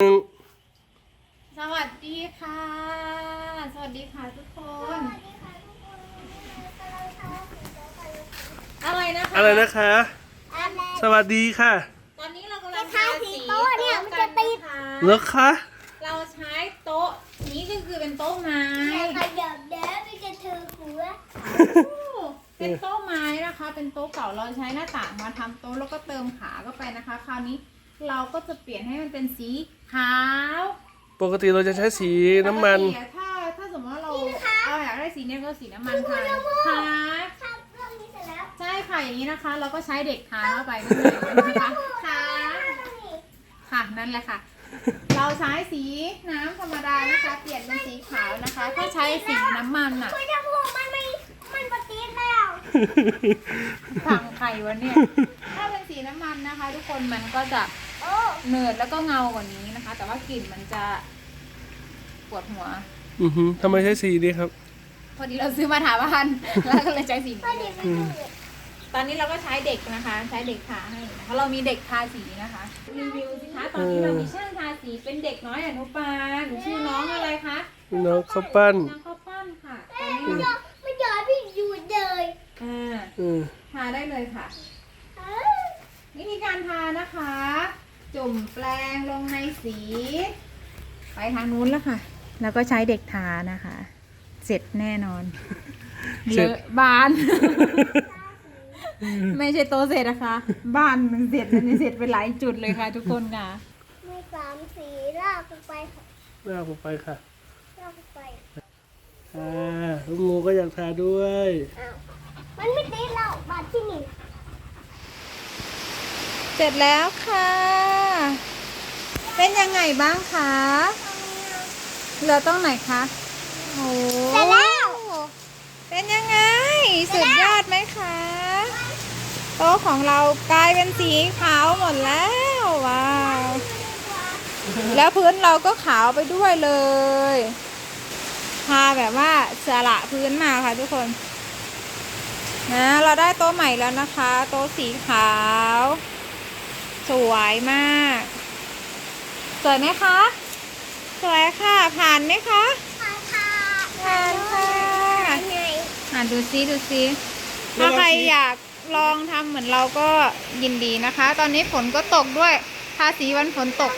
หนึ่งสวัสดีค่ะ สวัสดีค่ะทุกคน อะไรนะคะ อะไรนะคะ สวัสดีค่ะตอนนี้เรากำลังทาสีโต๊ะเนี่ยมันจะติดโต๊ะเหรกันอนะคะคะเราใช้โต๊ะนี้ก็คือเป็นโต๊ะไม้ ขยับเด้อไปจะถือหัวโอ้เป็นโต๊ะไม้นะคะ เป็นโต๊ะเก่าเราใช้หน้าต่างมาทำโต๊ะแล้วก็เติมขาเข้าไปนะคะ คราวนี้ เราก็จะเปลี่ยนให้มันเป็นสีขาวปกติเราจะใช้สีน้ำมัน ปกติอะถ้าถ้าสมมติว่าเราเอาอยากได้สีเนี้ยก็สีน้ำมันค่ะค่ะทำเรื่องนี้เสร็จแล้วใช่ค่ะอย่างนี้นะคะ เราก็ใช้เด็กทาเข้าไปด้วยนะคะค่ะค่ะนั่นแหละค่ะ เราใช้สีน้ำธรรมดานะคะ เปลี่ยนเป็นสีขาวนะคะ ถ้าใช้สีน้ำมันอะคุยจะพูดมันไม่ มันปฏิดแล้วฝังไข่วะเนี่ย ถ้าเป็นสีน้ำมันนะคะ ทุกคนมันก็จะโอ้ เนิร์ดแล้วก็เงากว่านี้นะคะ แต่ว่ากลิ่นมันจะปวดหัว อือหือทำไมใช้สีนี้ครับ พอดีเราซื้อมาถาบ้านแล้วก็เลยใช้สีพอนี้ดีเลยไม่ถูกตอนนี้เราก็ใช้เด็กนะคะ ใช้เด็กทาให้นะคะเรามีเด็กทาสีนะคะรีวิวสิคะตอนนี้เรามีช่างทาสีเป็นเด็กน้อยอนุบาลชื่อน้องอะไรคะน้องข้าวปั้นน้องข้าวปั้นค่ะตอนไม่นี้ยอมไม่ยอมพี่อยู่เลยอ่าอืมทาได้เลยค่ะเออวิธีการทานะคะ จุ่มแปรงลงในสี ไปทางนู้นแล้วค่ะ แล้วก็ใช้เด็กทานะคะ เสร็จแน่นอนเสร็จลอะบาน ไม่ใช่โตะเสร็จนะคะ บ้านมันเสร็จมันเสร็จไปหลายจุดเลยค่ะ ทุกคนค่ะมีสามสีลากลงไปค่ะลากผมไปค่ะลากลงไปอ่าลูกงูก็อยากทาด้วยอ้าวมันไม่ติดแล้วบาดที่นี่เสร็จแล้วค่ะ เป็นยังไงบ้างคะเหลือตรงไหนคะโอ้เสร็จแล้ว เป็นยังไง สุดยอดไหมคะ โต๊ะของเรากลายเป็นสีขาวหมดแล้วว้าว แล้วพื้นเราก็ขาวไปด้วยเลยทาแบบว่าสละพื้นมาค่ะทุกคน นะ เราได้โต๊ะใหม่แล้วนะคะ โต๊ะสีขาว สวยมาก สวยไหมคะ สวยค่ะ ผ่านไหมคะผ่านค่ะผ่านค่ะไงอ่านดูซิดูซิถ้าใครอยากลองทำเหมือนเราก็ยินดีนะคะ ตอนนี้ฝนก็ตกด้วยทาสีวันฝนตก